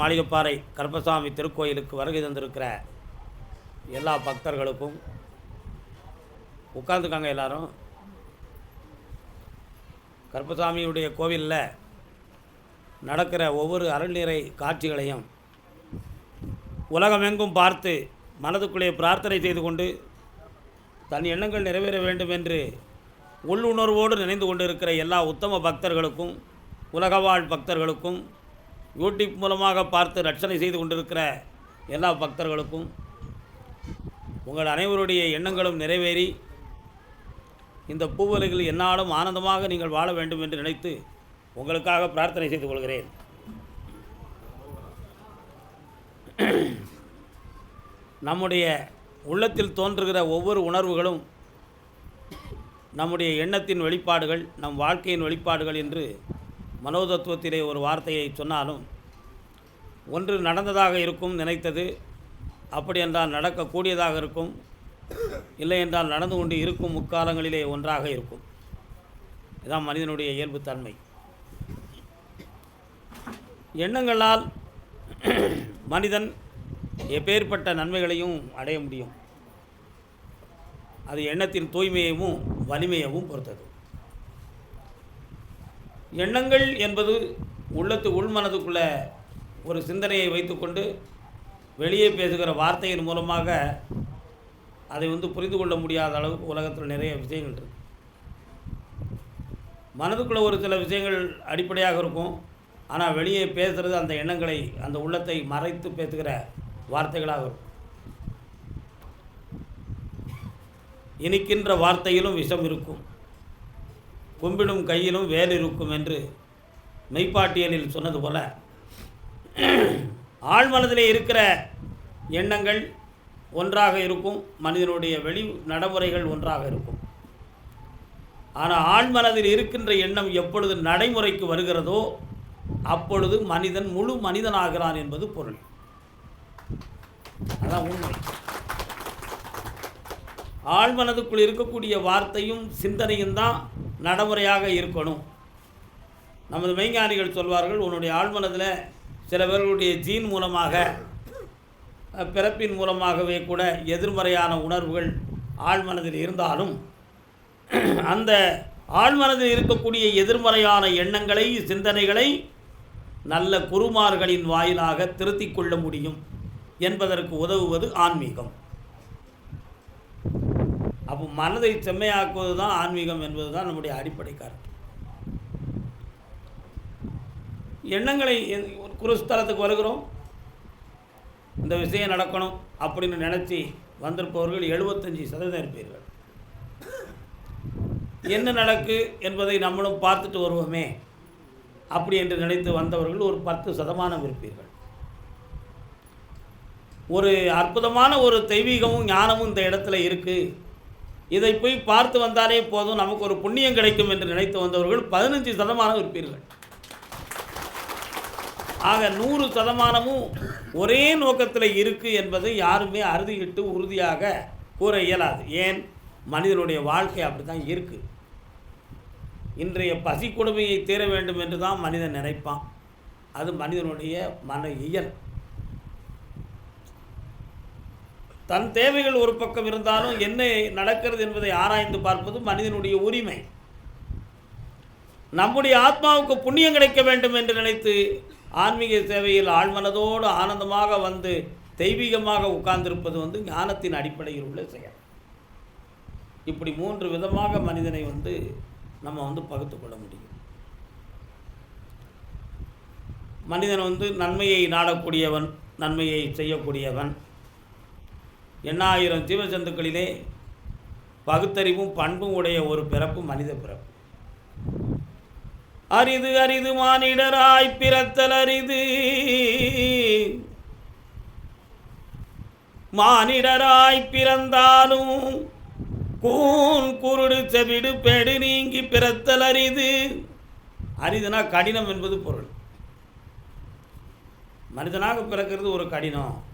மாளிகைப்பாறை கருப்பசாமி திருக்கோயிலுக்கு வருகை தந்திருக்கிற எல்லா பக்தர்களுக்கும் உட்காந்துக்காங்க எல்லாரும். கருப்பசாமியுடைய கோவிலில் நடக்கிற ஒவ்வொரு அருள்நிறை காட்சிகளையும் உலகமெங்கும் பார்த்து மனதுக்குள்ளே பிரார்த்தனை செய்து கொண்டு தன் எண்ணங்கள் நிறைவேற வேண்டும் என்று உள்ளுணர்வோடு நினைந்து கொண்டிருக்கிற எல்லா உத்தம பக்தர்களுக்கும் உலகவாழ் பக்தர்களுக்கும் யூடியூப் மூலமாக பார்த்து ரட்சணை செய்து கொண்டிருக்கிற எல்லா பக்தர்களுக்கும் உங்கள் அனைவருடைய எண்ணங்களும் நிறைவேறி இந்த பூவலைகள் என்னாலும் ஆனந்தமாக நீங்கள் வாழ வேண்டும் என்று நினைத்து உங்களுக்காக பிரார்த்தனை செய்து கொள்கிறேன். நம்முடைய உள்ளத்தில் தோன்றுகிற ஒவ்வொரு உணர்வுகளும் நம்முடைய எண்ணத்தின் வெளிப்பாடுகள் நம் வாழ்க்கையின் வெளிப்பாடுகள் என்று மனோதத்துவத்திலே ஒரு வார்த்தையை சொன்னாலும் ஒன்று நடந்ததாக இருக்கும் நினைத்தது அப்படி என்றால் நடக்கக்கூடியதாக இருக்கும் இல்லை என்றால் நடந்து கொண்டு இருக்கும் முக்காலங்களிலே ஒன்றாக இருக்கும். இதுதான் மனிதனுடைய இயல்புத்தன்மை. எண்ணங்களால் மனிதன் எப்பேற்பட்ட நன்மைகளையும் அடைய முடியும். அது எண்ணத்தின் தூய்மையையும் வலிமையவும் பொறுத்தது. எண்ணங்கள் என்பது உள்ளத்து உள்மனதுக்குள்ளே ஒரு சிந்தனையை வைத்துக்கொண்டு வெளியே பேசுகிற வார்த்தையின் மூலமாக அதை வந்து புரிந்து கொள்ள முடியாத அளவுக்கு உலகத்தில் நிறைய விஷயங்கள் இருக்கு. மனதுக்குள்ளே ஒரு சில விஷயங்கள் அடிப்படையாக இருக்கும். ஆனால் வெளியே பேசுகிறது அந்த எண்ணங்களை அந்த உள்ளத்தை மறைத்து பேசுகிற வார்த்தைகளாக இருக்கும். இனிக்கின்ற வார்த்தையிலும் விஷம் இருக்கும். கும்பிடும் கையிலும் வேல் இருக்கும் என்று மெய்ப்பாட்டியலில் சொன்னது போல. ஆழ்மனதிலே இருக்கிற எண்ணங்கள் ஒன்றாக இருக்கும் மனிதனுடைய வெளி நடைமுறைகள் ஒன்றாக இருக்கும். ஆனால் ஆழ்மனதில் இருக்கின்ற எண்ணம் எப்பொழுது நடைமுறைக்கு வருகிறதோ அப்பொழுது மனிதன் முழு மனிதனாகிறான் என்பது பொருள். அதான் உண்மை. ஆழ்மனதுக்குள் இருக்கக்கூடிய வார்த்தையும் சிந்தனையும் தான் நடைமுறையாக இருக்கணும். நமது மெய்ஞானிகள் சொல்வார்கள் உன்னுடைய ஆழ்மனதில் சில பேர்களுடைய ஜீன் மூலமாக பிறப்பின் மூலமாகவே கூட எதிர்மறையான உணர்வுகள் ஆழ்மனதில் இருந்தாலும் அந்த ஆழ்மனதில் இருக்கக்கூடிய எதிர்மறையான எண்ணங்களை சிந்தனைகளை நல்ல குருமார்களின் வாயிலாக திருத்திக் கொள்ள முடியும் என்பதற்கு உதவுவது ஆன்மீகம். அப்போ மனதை செம்மையாக்குவது தான் ஆன்மீகம் என்பது தான் நம்முடைய அடிப்படை கருத்து. எண்ணங்களை ஒரு குருஸ்தலத்துக்கு வருகிறோம். இந்த விஷயம் நடக்கணும் அப்படின்னு நினச்சி வந்திருப்பவர்கள் எழுபத்தஞ்சி சதவீதம் இருப்பீர்கள். என்ன நடக்கு என்பதை நம்மளும் பார்த்துட்டு வருவோமே. அப்படி என்று நினைத்து வந்தவர்கள் ஒரு பத்து சதமானம் இருப்பீர்கள். ஒரு அற்புதமான ஒரு தெய்வீகமும் ஞானமும் இந்த இடத்துல இருக்குது இதை போய் பார்த்து வந்தாலே போதும் நமக்கு ஒரு புண்ணியம் கிடைக்கும் என்று நினைத்து வந்தவர்கள் பதினஞ்சு சதமானம் இருப்பீர்கள். ஆக நூறு சதமானமும் ஒரே நோக்கத்தில் இருக்குது என்பதை யாருமே அறுதியிட்டு உறுதியாக கூற இயலாது. ஏன்? மனிதனுடைய வாழ்க்கை அப்படி தான் இருக்குது இன்றைய பசி கொடுமையை தீர வேண்டும் என்று தான் மனிதன் நினைப்பான். அது மனிதனுடைய மன இயல். தன் தேவைகள் ஒரு பக்கம் இருந்தாலும் என்ன நடக்கிறது என்பதை ஆராய்ந்து பார்ப்பது மனிதனுடைய உரிமை. நம்முடைய ஆத்மாவுக்கு புண்ணியம் கிடைக்க வேண்டும் என்று நினைத்து ஆன்மீக சேவையில் ஆழ்மனதோடு ஆனந்தமாக வந்து தெய்வீகமாக உட்கார்ந்திருப்பது வந்து ஞானத்தின் அடிப்படையில் உள்ள செயல். இப்படி மூன்று விதமாக மனிதனை வந்து நம்ம வந்து பகுத்து கொள்ள முடியும். மனிதன் வந்து நன்மையை நாடக்கூடியவன் நன்மையை செய்யக்கூடியவன் எண்ணாயிரம் ஜீவஜந்துக்களிலே பகுத்தறிவும் பண்பும் உடைய ஒரு பிறப்பு மனித பிறப்பு. அரிது அரிது மானிடராய் பிறத்தல் அரிது. மானிடராய் பிறந்தாலும் கூன் குருடு செவிடு பெடு நீங்கி பிறத்தல் அரிது. அரிதுனா கடினம் என்பது பொருள். மனிதனாக பிறக்கிறது ஒரு கடினம்.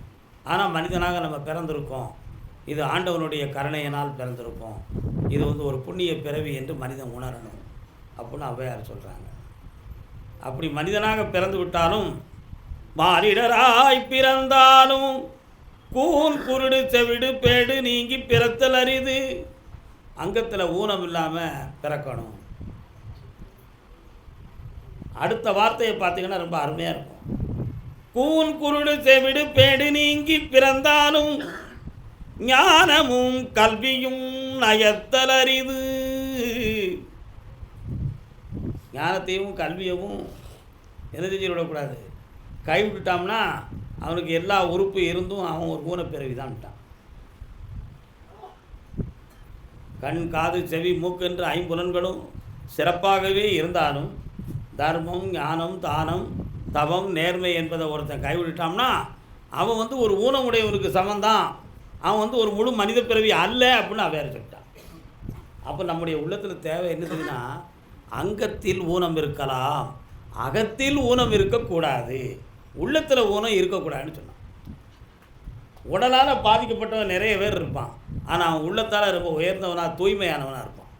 ஆனால் மனிதனாக நம்ம பிறந்திருக்கோம். இது ஆண்டவனுடைய கருணையினால் பிறந்திருக்கோம். இது வந்து ஒரு புண்ணிய பிறவி என்று மனிதன் உணரணும் அப்படின்னு ஔவையார் சொல்கிறாங்க அப்படி மனிதனாக பிறந்து விட்டாலும் மாறிடராய் பிறந்தாலும் கூன் குருடு செவிடு பேடு நீங்கி பிறத்தல் அரிது. அங்கத்தில் ஊனம் இல்லாமல் பிறக்கணும். அடுத்த வார்த்தையை பார்த்தீங்கன்னா ரொம்ப அருமையாக இருக்கும். கூன் குருடு செவிடு பேடு நீங்கி பிறந்தாலும் ஞானமும் கல்வியும் நயத்தல் ஞானத்தையும் கல்வியவும் என்ன செஞ்சு விடக்கூடாது. கை விட்டுட்டோம்னா அவனுக்கு எல்லா உறுப்பு இருந்தும் அவன் ஒரு ஊனப்பிறவி பிறவிதான்ட்டான் கண் காது செவி மூக்கு என்று ஐம்புலன்களும் சிறப்பாகவே இருந்தாலும் தர்மம் ஞானம் தானம் தவம் நேர்மை என்பதை ஒருத்தன் கைவிட்டான்னா அவன் வந்து ஒரு ஊனமுடையவனுக்கு சமந்தான். அவன் வந்து ஒரு முழு மனித பிறவி அல்ல அப்படின்னு அவன் வேறு சொல்லிட்டான். அப்போ நம்முடைய உள்ளத்தில் தேவை என்னதுன்னா அங்கத்தில் ஊனம் இருக்கலாம். அகத்தில் ஊனம் இருக்கக்கூடாது. உள்ளத்தில் ஊனம் இருக்கக்கூடாதுன்னு சொன்னான். உடலால் பாதிக்கப்பட்டவன் நிறைய பேர் இருப்பான். ஆனால் அவன் உள்ளத்தால் ரொம்ப உயர்ந்தவனாக தூய்மையானவனாக இருப்பான்.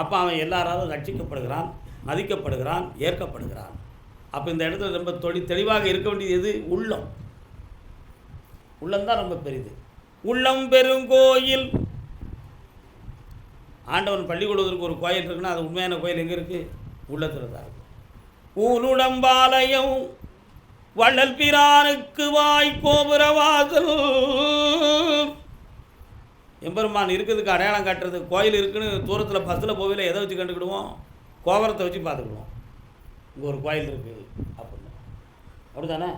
அப்போ அவன் எல்லாராலும் ரட்சிக்கப்படுகிறான் மதிக்கப்படுகிறான் ஏற்கப்படுகிறான். அப்போ இந்த இடத்துல ரொம்ப தொழி தெளிவாக இருக்க வேண்டியது எது? உள்ளம். உள்ளம்தான் ரொம்ப பெரிது. உள்ளம் பெருங்கோயில் ஆண்டவன் பள்ளிக்கூடத்திற்கு ஒரு கோயில் இருக்குன்னா அது உண்மையான கோயில் எங்கே இருக்குது உள்ளத்தில் தான் இருக்கு. ஊனுடம்பாலயம் வள்ளல் பிரானுக்கு வாய் கோபுரவாசல். எம்பெருமான் இருக்கிறதுக்கு அடையாளம் காட்டுறது கோயில் இருக்குன்னு தூரத்தில் பஸ்ஸில் போகல எதை வச்சு கண்டுக்கிடுவோம் கோபுரத்தை வச்சு பார்த்துக்கிடுவோம். இங்கே ஒரு கோயில் இருக்குது அப்படின்னு. அப்படி தானே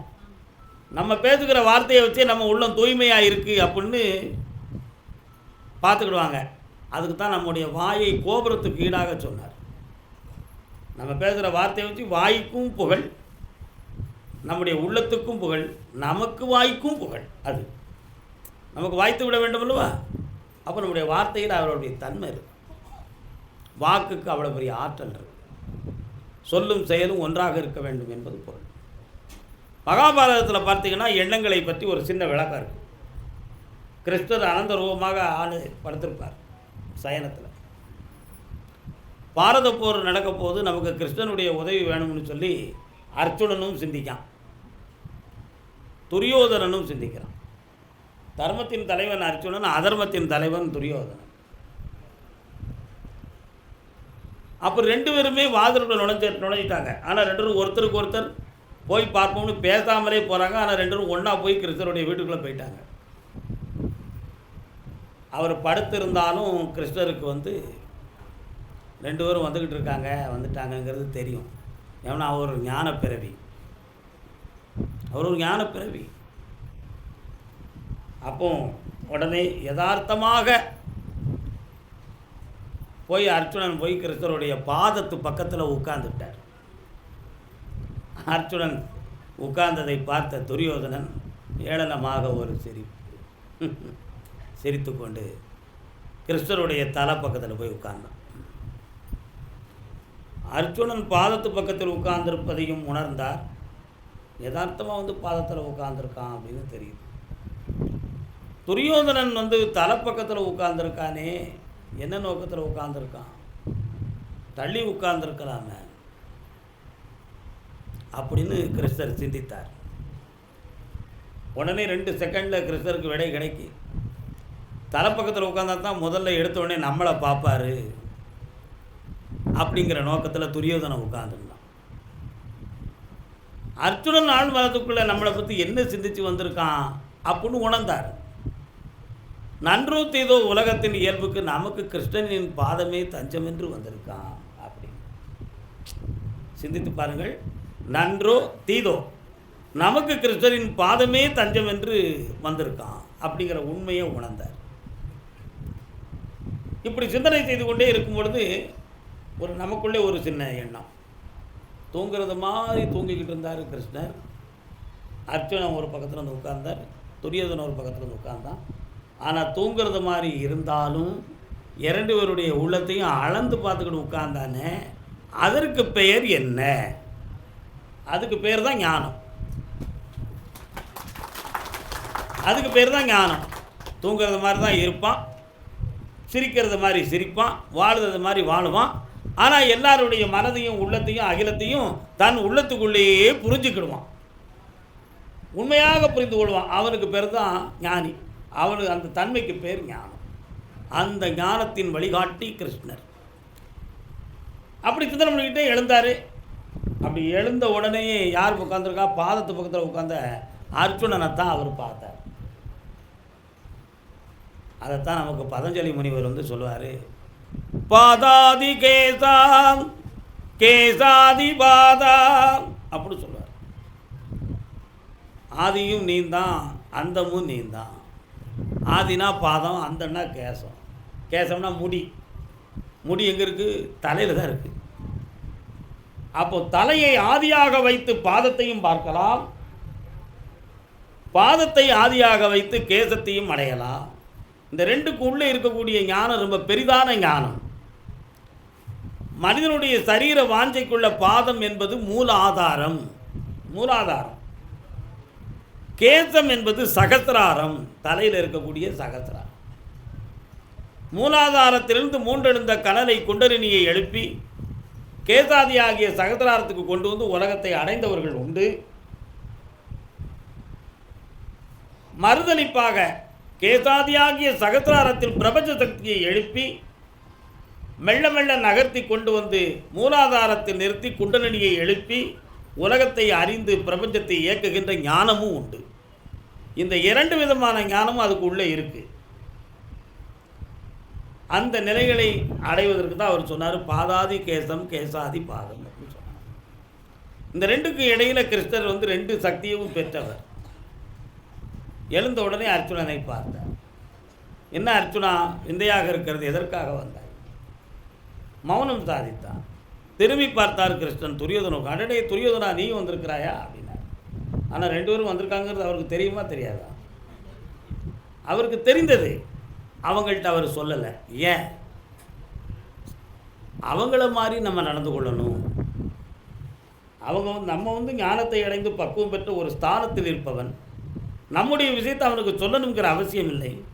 நம்ம பேசுகிற வார்த்தையை வச்சு நம்ம உள்ளம் தூய்மையாக இருக்குது அப்படின்னு பார்த்துக்கிடுவாங்க. அதுக்கு தான் நம்முடைய வாயை கோபுரத்துக்கு ஈடாக சொன்னார். நம்ம பேசுகிற வார்த்தையை வச்சு வாய்க்கும் புகழ் நம்முடைய உள்ளத்துக்கும் புகழ் நமக்கு வாய்க்கும் புகழ் அது. நமக்கு வாய்த்து விட வேண்டும் அல்லவா? அப்போ நம்முடைய வார்த்தையில் அவருடைய தன்மை இருக்கு. வாக்குக்கு அவ்வளோ பெரிய ஆற்றல் இருக்கு. சொல்லும் செயலும் ஒன்றாக இருக்க வேண்டும் என்பது பொருள். மகாபாரதத்தில் பார்த்தீங்கன்னா எண்ணங்களை பற்றி ஒரு சின்ன விளக்கம் இருக்குது கிருஷ்ணர் அனந்த ரூபமாக ஆள் படுத்திருப்பார் சயனத்தில். பாரத போர் நடக்க போது நமக்கு கிருஷ்ணனுடைய உதவி வேணும்னு சொல்லி அர்ச்சுனனும் சிந்திக்கான். துரியோதனனும் சிந்திக்கிறான். தர்மத்தின் தலைவன் அர்ச்சுனன் அதர்மத்தின் தலைவன் துரியோதனன். அப்போ ரெண்டு பேருமே வாதத்தில் நுழைஞ்ச நுழைஞ்சிட்டாங்க. ஆனால் ரெண்டு பேரும் ஒருத்தருக்கு ஒருத்தர் போய் பார்ப்போம்னு பேசாமலே போகிறாங்க ஆனால் ரெண்டு பேரும் ஒன்றா போய் கிருஷ்ணருடைய வீட்டுக்குள்ளே போயிட்டாங்க. அவர் படுத்திருந்தாலும் கிருஷ்ணருக்கு வந்து ரெண்டு பேரும் வந்துக்கிட்டு இருக்காங்க. வந்துட்டாங்கங்கிறது தெரியும். ஏன்னா அவர் ஒரு ஞானப்பிறவி அவர் ஒரு ஞானப்பிறவி அப்போ உடனே யதார்த்தமாக போய் அர்ச்சுனன் போய் கிருஷ்ணருடைய பாதத்து பக்கத்தில் உட்கார்ந்துட்டார். அர்ச்சுனன் உட்கார்ந்ததை பார்த்த துரியோதனன் ஏளனமாக ஒரு சிரிப்பு சிரித்துக்கொண்டு கிருஷ்ணருடைய தலை பக்கத்தில் போய் உட்கார்ந்தான். அர்ஜுனன் பாதத்து பக்கத்தில் உட்கார்ந்திருப்பதையும் உணர்ந்தார். யதார்த்தமாக வந்து பாதத்தில் உட்கார்ந்துருக்கான் அப்படின்னு தெரியுது. துரியோதனன் வந்து தலைப்பக்கத்தில் உட்கார்ந்துருக்கானே என்ன நோக்கத்தில் உட்கார்ந்துருக்கான்? தள்ளி உட்கார்ந்துருக்கலாமே அப்படின்னு கிருஷ்ணர் சிந்தித்தார். உடனே ரெண்டு செகண்டில் கிருஷ்ணருக்கு விடை கிடைக்கி. தலைப்பக்கத்தில் உட்காந்தா தான் முதல்ல எடுத்த உடனே நம்மளை பார்ப்பாரு. அப்படிங்கிற நோக்கத்தில் துரியோதனை உட்காந்துருந்தான் அர்ஜுனன் ஆழ்மதத்துக்குள்ளே நம்மளை பற்றி என்ன சிந்தித்து வந்திருக்கான்? அப்படின்னு உணர்ந்தார். நன்றோ தீதோ உலகத்தின் இயல்புக்கு நமக்கு கிருஷ்ணனின் பாதமே தஞ்சம் என்று வந்திருக்கான் அப்படின்னு சிந்தித்து பாருங்கள். நன்றோ தீதோ நமக்கு கிருஷ்ணரின் பாதமே தஞ்சம் என்று வந்திருக்கான் அப்படிங்கிற உண்மையை உணர்ந்தார். இப்படி சிந்தனை செய்து கொண்டே இருக்கும் பொழுது ஒரு நமக்குள்ளே ஒரு சின்ன எண்ணம். தூங்குறது மாதிரி தூங்கிக்கிட்டு இருந்தார் கிருஷ்ணர் அர்ஜுனன் ஒரு பக்கத்தில் வந்து உட்கார்ந்தார். துரியோதன ஒரு பக்கத்தில் வந்து உட்கார்ந்தான். ஆனால் தூங்குறது மாதிரி இருந்தாலும் இரண்டு பேருடைய உள்ளத்தையும் அளந்து பார்த்துக்கிட்டு உட்கார்ந்தானே அதற்கு பெயர் என்ன? அதுக்கு பேர் தான் ஞானம். அதுக்கு பேர் தான் ஞானம். தூங்குறது மாதிரி தான் இருப்பான் சிரிக்கிறது மாதிரி சிரிப்பான் வாழுறது மாதிரி வாழுவான். ஆனால் எல்லாருடைய மனதையும் உள்ளத்தையும் அகிலத்தையும் தன் உள்ளத்துக்குள்ளேயே புரிஞ்சுக்கிடுவான். உண்மையாக புரிந்து கொள்வான். அவனுக்கு பேர் தான் ஞானி. அவனுக்கு அந்த தன்மைக்கு பேர் ஞானம். அந்த ஞானத்தின் வழிகாட்டி கிருஷ்ணர். அப்படி சிதம்பரம்கிட்டே பண்ணிக்கிட்டே எழுந்தார். அப்படி எழுந்த உடனே யார் உட்காந்துருக்கா பாதத்து பக்கத்தில் உட்காந்த அர்ஜுனனை தான் அவர் பார்த்தார். அதைத்தான் நமக்கு பதஞ்சலி முனிவர் வந்து சொல்லுவார். பாதாதி கேசாம் கேசாதி பாதாம் அப்படி சொல்லுவார். ஆதியும் நீந்தான் அந்தமும் நீந்தான். ஆதினா பாதம் அந்தன்னா கேசம். கேசம்னா முடி. முடி எங்கே இருக்குது தலையில் தான் இருக்குது அப்போ தலையை ஆதியாக வைத்து பாதத்தையும் பார்க்கலாம். பாதத்தை ஆதியாக வைத்து கேசத்தையும் அடையலாம். இந்த ரெண்டுக்கு உள்ளே இருக்கக்கூடிய ஞானம் ரொம்ப பெரிதான ஞானம். மனிதனுடைய சரீர வாஞ்சைக்குள்ள பாதம் என்பது மூல ஆதாரம் மூலாதாரம். கேசம் என்பது சகசிராரம். தலையில் இருக்கக்கூடிய சகசிராரம். மூலாதாரத்திலிருந்து மூன்றெழுந்த கனலை குண்டலினியை எழுப்பி கேசாதி ஆகிய சகசிராரத்துக்கு கொண்டு வந்து உலகத்தை அடைந்தவர்கள் உண்டு. மறுதளிப்பாக கேசாதியாகிய சகசிராரத்தில் பிரபஞ்ச சக்தியை எழுப்பி மெல்ல மெல்ல நகர்த்தி கொண்டு வந்து மூலாதாரத்தில் நிறுத்தி குண்டலினியை எழுப்பி உலகத்தை அறிந்து பிரபஞ்சத்தை இயக்குகின்ற ஞானமும் உண்டு. இந்த இரண்டு விதமான ஞானமும் அதுக்கு உள்ளே இருக்குது அந்த நிலைகளை அடைவதற்கு தான் அவர் சொன்னார் பாதாதி கேசம் கேசாதி பாதம் அப்படின்னு சொன்னார். இந்த ரெண்டுக்கு இடையில் கிருஷ்ணர் வந்து ரெண்டு சக்தியும் பெற்றவர். எழுந்த உடனே அர்ச்சுனனை பார்த்தார். என்ன அர்ச்சுனா விந்தையாக இருக்கிறது எதற்காக வந்தாய்? மௌனம் சாதித்தான். திரும்பி பார்த்தார் கிருஷ்ணன். துரியோதனுக்கு அடடே துரியோதனா நீ வந்திருக்கிறாயா? அப்படின்னார் ஆனால் ரெண்டு பேரும் வந்திருக்காங்கிறது அவருக்கு தெரியுமா? தெரியாதா? அவருக்கு தெரிந்தது. அவங்கள்ட்ட அவர் சொல்லலை. ஏன்? அவங்கள மாதிரி நம்ம நடந்து கொள்ளணும். அவங்க வந்து நம்ம வந்து ஞானத்தை அடைந்து பக்குவம் பெற்ற ஒரு ஸ்தானத்தில் இருப்பவன். நம்முடைய விஷயத்தை அவனுக்கு சொல்லணுங்கிற அவசியம் இல்லை.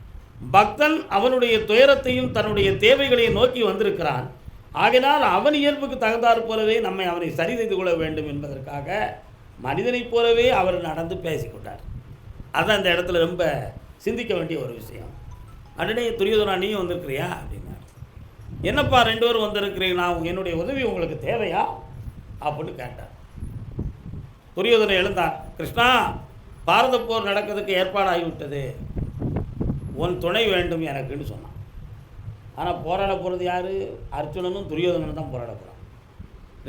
பக்தன் அவனுடைய துயரத்தையும் தன்னுடைய தேவைகளையும் நோக்கி வந்திருக்கிறான். ஆகையினால் அவன் இயல்புக்கு தகுந்தாற் போலவே நம்மை அவனை சரி செய்து கொள்ள வேண்டும் என்பதற்காக மனிதனைப் போலவே அவர் நடந்து பேசிக்கொண்டார். அதுதான் அந்த இடத்துல ரொம்ப சிந்திக்க வேண்டிய ஒரு விஷயம். அடனே துரியோதனா நீயும் வந்திருக்கிறியா? அப்படின்னார். என்னப்பா ரெண்டு பேரும் வந்திருக்கிறீங்க நான் என்னுடைய உதவி உங்களுக்கு தேவையா? அப்படின்னு கேட்டார். துரியோதனை எழுந்தான். கிருஷ்ணா பாரத போர் நடக்கிறதுக்கு ஏற்பாடாகிவிட்டது. உன் துணை வேண்டும் எனக்குன்னு சொன்னான். ஆனால் போராட போகிறது யார்? அர்ஜுனனும் துரியோதனனும் தான் போராட போகிறான்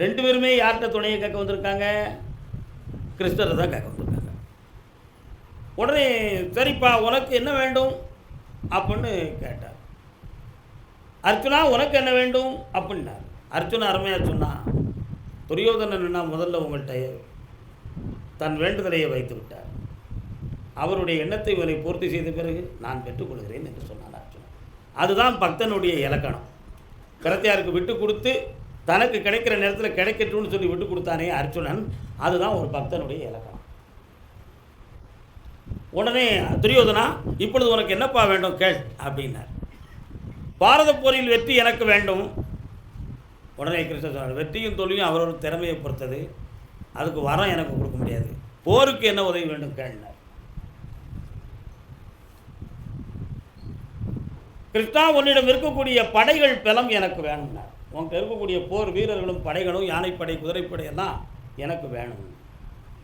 ரெண்டு பேருமே யார்கிட்ட துணையை கேட்க வந்திருக்காங்க? கிருஷ்ணரை தான் கேட்க வந்திருக்காங்க. உடனே சரிப்பா உனக்கு என்ன வேண்டும்? அப்படின்னு கேட்டார். அர்ஜுனா உனக்கு என்ன வேண்டும்? அப்படின்னார். அர்ஜுனா அருமையாக சொன்னான் துரியோதனன் முதல்ல உங்கள்கிட்ட தன் வேண்டுதலையை வைத்து விட்டார். அவருடைய எண்ணத்தை இவரை பூர்த்தி செய்த பிறகு நான் பெற்றுக்கொள்கிறேன் என்று சொன்னான். அதுதான் பக்தனுடைய இலக்கணம். பிரத்தியாருக்கு விட்டு கொடுத்து தனக்கு கிடைக்கிற நேரத்தில் கிடைக்கட்டும்னு சொல்லி விட்டு கொடுத்தானே அர்ஜுனன் அதுதான் ஒரு பக்தனுடைய இலக்கணம். உடனே துரியோதனா இப்பொழுது உனக்கு என்னப்பா வேண்டும்? கேள் அப்படின்னார். பாரத போரில் வெற்றி எனக்கு வேண்டும். உடனே கிருஷ்ணர் சொன்னார் வெற்றியும் தோல்வியும் அவரோட திறமையை பொறுத்தது. அதுக்கு வரம் எனக்கு கொடுக்க முடியாது. போருக்கு என்ன உதவி வேண்டும்? கேள்னார். கிருஷ்ணா உன்னிடம் இருக்கக்கூடிய படைகள் பலம் எனக்கு வேணும்னார் உனக்கு இருக்கக்கூடிய போர் வீரர்களும் படைகளும் யானைப்படை குதிரைப்படை எல்லாம் எனக்கு வேணும்.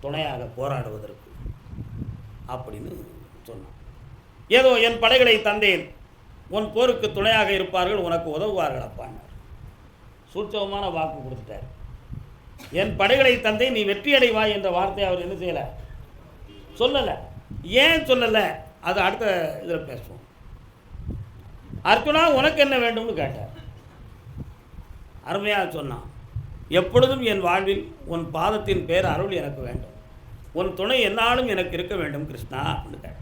துணையாக போராடுவதற்கு. அப்படின்னு சொன்னான். ஏதோ என் படைகளை தந்தேன். உன் போருக்கு துணையாக இருப்பார்கள் உனக்கு உதவுவார்கள் அப்பான்னார். சூட்சவமான வாக்கு கொடுத்துட்டார். என் படைகளை தந்தேன் நீ வெற்றி அடைவாய் என்ற வார்த்தையை அவர் என்ன செய்யலை? சொல்லலை. ஏன் சொல்லலை? அது அடுத்த இதில் பேசுவோம். அர்ஜுனா உனக்கு என்ன வேண்டும்னு கேட்டார். அருமையாக சொன்னான் எப்பொழுதும் என் வாழ்வில் உன் பாதத்தின் பேர் அருள் எனக்கு வேண்டும். உன் துணை என்னாலும் எனக்கு இருக்க வேண்டும் கிருஷ்ணா அப்படின்னு கேட்டான்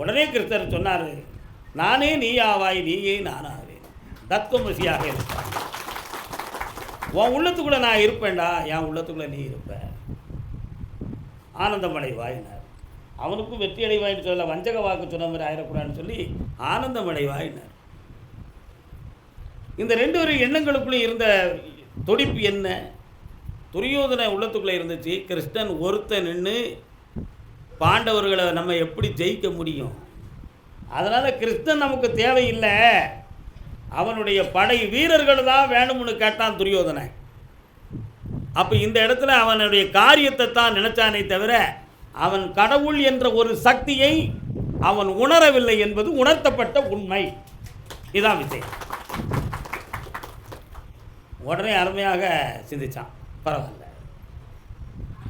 உடனே கிருஷ்ணர் சொன்னார் நானே நீ ஆவாய் நீயே நானாவேன் தத்துவமசியாக இருப்பான். உன் உள்ளத்துக்குள்ளே நான் இருப்பேன்டா என் உள்ளத்துக்குள்ளே நீ இருப்ப. ஆனந்தமடைவாயினார் அவனுக்கும் வெற்றி அடைவாயின்னு சொல்ல வஞ்சக வாக்கு சொன்ன மாதிரி ஆயிடக்கூடாதுன்னு சொல்லி ஆனந்தமடைவாயினார் இந்த ரெண்டு ஒரு எண்ணங்களுக்குள்ளே இருந்த துடிப்பு என்ன? துரியோதன உள்ளத்துக்குள்ளே இருந்துச்சு. கிருஷ்ணன் ஒருத்தன் நின்று பாண்டவர்களை நம்ம எப்படி ஜெயிக்க முடியும்? அதனால் கிருஷ்ணன் நமக்கு தேவையில்லை. அவனுடைய படை வீரர்கள் தான் வேணும்னு கேட்டான் துரியோதனை அப்போ இந்த இடத்துல அவனுடைய காரியத்தை தான் நினச்சானே தவிர அவன் கடவுள் என்ற ஒரு சக்தியை அவன் உணரவில்லை என்பது உணர்த்தப்பட்ட உண்மை. இதான் விஷயம் உடனே அருமையாக சிந்திச்சான். பரவாயில்ல.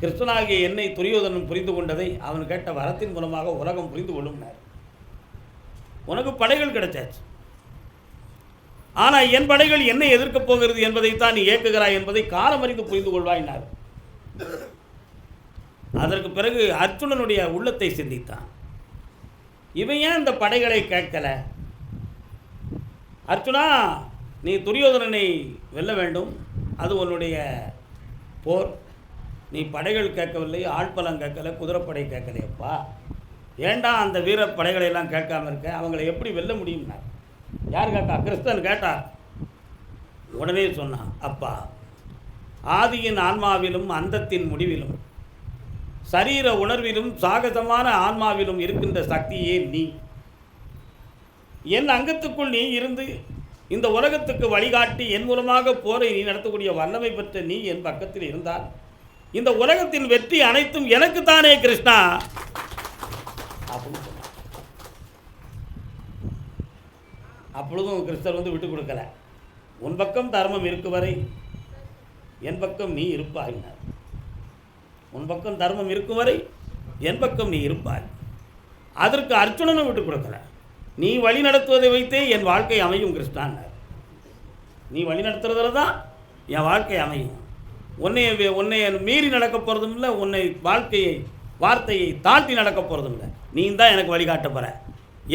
கிருஷ்ணனாகிய என்னை துரியோதனன் புரிந்து கொண்டதை அவன் கேட்ட வரத்தின் மூலமாக உலகம் புரிந்து கொள்ளும்னார். உனக்கு படைகள் கிடைச்சாச்சு. ஆனால் என் படைகள் என்னை எதிர்க்கப் போகிறது என்பதைத்தான் நீ ஏக்குகிறாய் என்பதை காலம் அறிந்து புரிந்து கொள்வாயினார். அதற்கு பிறகு அர்ஜுனனுடைய உள்ளத்தை சிந்தித்தான். இவன் ஏன் இந்த படைகளை கேட்கல? அர்ஜுனா நீ துரியோதனனை வெல்ல வேண்டும். அது உன்னுடைய போர். நீ படைகள் கேட்கவில்லை ஆட்பலம் கேட்கல குதிரைப்படை கேட்கலையப்பா. ஏண்டா அந்த வீர படைகளை எல்லாம் கேட்காம இருக்க? அவங்களை எப்படி வெல்ல முடியும்னா யார் கேட்டா? கிறிஸ்தன் கேட்டார் உடனே சொன்னான் அப்பா ஆதியின் ஆன்மாவிலும் அந்தத்தின் முடிவிலும் சரீர உணர்விலும் சாகசமான ஆன்மாவிலும் இருக்கின்ற சக்தியே நீ. என் அங்கத்துக்குள் நீ இருந்து இந்த உலகத்துக்கு வழிகாட்டி என் மூலமாக போரை நீ நடத்தக்கூடிய வல்லமை பெற்ற நீ என் பக்கத்தில் இருந்தால் இந்த உலகத்தின் வெற்றி அனைத்தும் எனக்குத்தானே கிருஷ்ணா? அப்படின்னு அப்பொழுதும் கிறிஸ்தர் வந்து விட்டு கொடுக்கல. உன் பக்கம் தர்மம் இருக்கு வரை என் பக்கம் நீ இருப்பாயினார். உன் பக்கம் தர்மம் இருக்கும் வரை என் பக்கம் நீ இருப்பாய். அதற்கு அர்ஜுனனும் விட்டு கொடுக்கல. நீ வழி நடத்துவதை வைத்தே என் வாழ்க்கை அமையும் கிருஷ்ணான்னார் நீ வழி நடத்துறதுல தான் என் வாழ்க்கை அமையும். உன்னை உன்னை மீறி நடக்க போகிறதும் இல்லை உன்னை வாழ்க்கையை வார்த்தையை தாண்டி நடக்க போகிறதும் இல்லை. நீ தான் எனக்கு வழிகாட்ட போகிற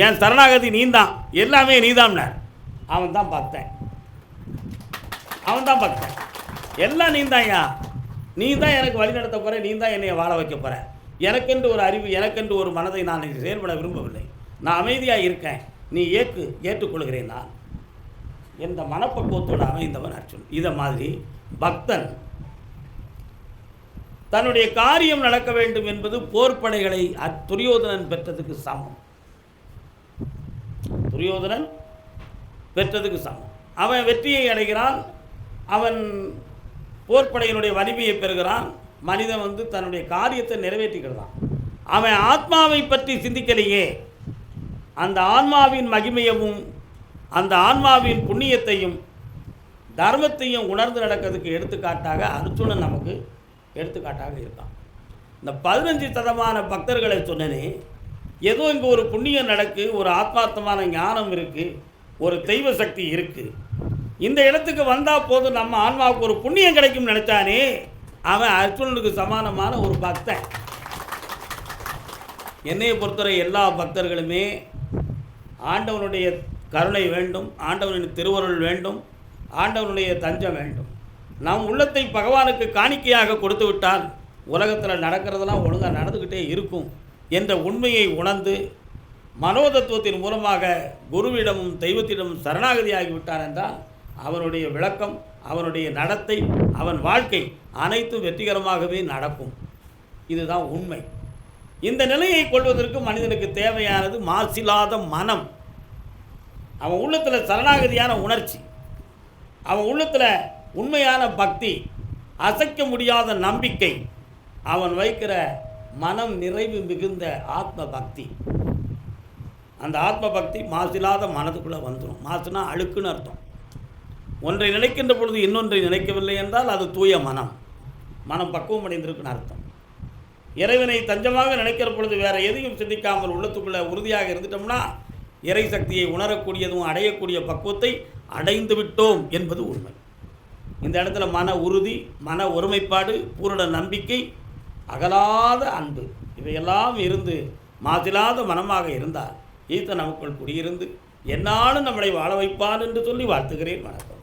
என் சரணாகதி நீ தான் எல்லாமே நீ தான்னார் அவன் தான் பார்த்தேன் அவன் தான் பார்த்தேன் எல்லாம் நீ தான்யா நீ தான் எனக்கு வழி நடத்த போகிற நீ தான் என்னை வாழ வைக்க போகிற எனக்கென்று ஒரு அறிவு எனக்கென்று ஒரு மனதை நான் செயல்பட விரும்பவில்லை. நான் அமைதியாக இருக்கேன். நீ ஏற்று ஏற்றுக்கொள்கிறேன் நான். என்ற மனப்பக்குவத்தோடு அமைந்தவன் அர்ஜுன். இதை மாதிரி பக்தன் தன்னுடைய காரியம் நடக்க வேண்டும் என்பது போர்ப்படைகளை துரியோதனன் பெற்றதுக்கு சமம். துரியோதனன் பெற்றதுக்கு சமம். அவன் வெற்றியை அடைகிறான். அவன் போர்ப்படையினுடைய வலிமையை பெறுகிறான். மனிதன் வந்து தன்னுடைய காரியத்தை நிறைவேற்றிக்கிறான் அவன் ஆத்மாவை பற்றி சிந்திக்கலையே. அந்த ஆன்மாவின் மகிமையவும் அந்த ஆன்மாவின் புண்ணியத்தையும் தர்மத்தையும் உணர்ந்து நடக்கிறதுக்கு எடுத்துக்காட்டாக அர்ஜுனன் நமக்கு எடுத்துக்காட்டாக இருக்கான். இந்த பதினஞ்சு சதமான பக்தர்களை சொன்னனே ஏதோ இங்கே ஒரு புண்ணியம் நடக்கு ஒரு ஆத்மார்த்தமான ஞானம் இருக்குது ஒரு தெய்வ சக்தி இருக்குது இந்த இடத்துக்கு வந்தால் போதும் நம்ம ஆன்மாவுக்கு ஒரு புண்ணியம் கிடைக்கும் நினைச்சானே அவன் அர்ஜுனனுக்கு சமானமான ஒரு பக்தன். என்னையை பொறுத்தவரை எல்லா பக்தர்களுமே ஆண்டவனுடைய கருணை வேண்டும் ஆண்டவனின் திருவருள் வேண்டும் ஆண்டவனுடைய தஞ்சம் வேண்டும். நம் உள்ளத்தை பகவானுக்கு காணிக்கையாக கொடுத்து விட்டால் உலகத்தில் நடக்கிறதெல்லாம் ஒழுங்காக நடந்துக்கிட்டே இருக்கும் என்ற உண்மையை உணர்ந்து மனோதத்துவத்தின் மூலமாக குருவிடமும் தெய்வத்திடமும் சரணாகதியாகி விட்டான் என்றால் அவனுடைய விளக்கம் அவனுடைய நடத்தை அவன் வாழ்க்கை அனைத்தும் வெற்றிகரமாகவே நடக்கும். இதுதான் உண்மை. இந்த நிலையை கொள்வதற்கு மனிதனுக்கு தேவையானது மாசில்லாத மனம். அவன் உள்ளத்தில் சரணாகதியான உணர்ச்சி. அவன் உள்ளத்தில் உண்மையான பக்தி அசைக்க முடியாத நம்பிக்கை. அவன் வைக்கிற மனம் நிறைவு மிகுந்த ஆத்ம பக்தி அந்த ஆத்ம பக்தி மாசில்லாத மனதுக்குள்ளே வந்துடும் மாசுனா அழுக்குன்னு அர்த்தம். ஒன்றை நினைக்கின்ற பொழுது இன்னொன்றை நினைக்கவில்லை என்றால் அது தூய மனம். மனம் பக்குவம் அடைந்திருக்குன்னு அர்த்தம். இறைவனை தஞ்சமாக நினைக்கிற பொழுது வேறு எதையும் சிந்திக்காமல் உள்ளத்துக்குள்ளே உறுதியாக இருந்துட்டோம்னா இறை சக்தியை உணரக்கூடியதும் அடையக்கூடிய பக்குவத்தை அடைந்து விட்டோம் என்பது உண்மை. இந்த இடத்துல மன உறுதி மன ஒருமைப்பாடு பூரண நம்பிக்கை அகலாத அன்பு இவையெல்லாம் இருந்து மாதிலாத மனமாக இருந்தால் ஈத்த நமக்குள் குடியிருந்து என்னாலும் நம்மளை வாழ வைப்பான் என்று சொல்லி வாழ்த்துகிறேன். வணக்கம்.